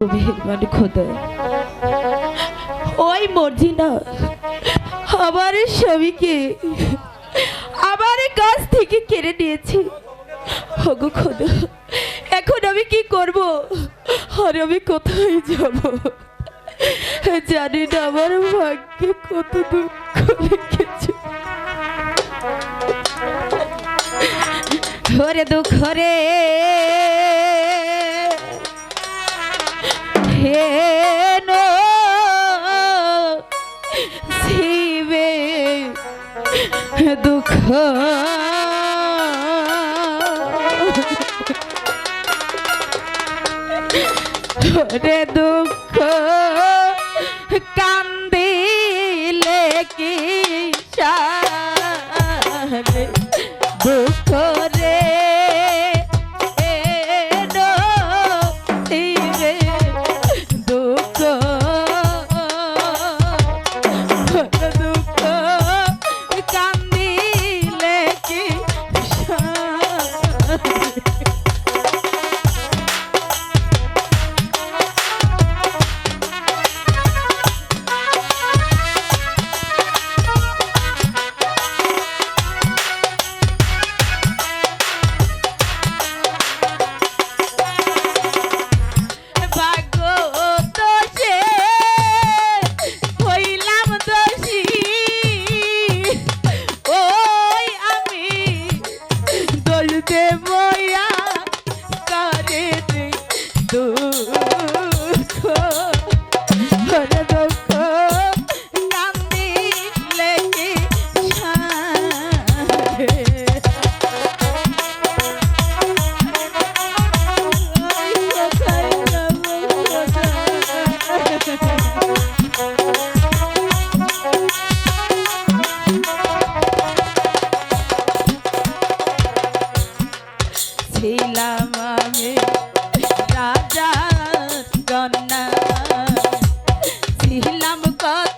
মেহরবান খোদা। ওই মর্জি না আমার স্বামীকে আমার কাছ থেকে কেড়ে নিয়েছে। এখন আমি কি করব? আর আমি কোথায় যাব? জানি না, আমার ভাগ্যে কত দুঃখ লিখেছে ওরে দুঃখ রে। হেন শিবে দুঃখ। রে দুঃখ কান্দিলে কি সারে ছিলাম আমি রাজা কন্যা কত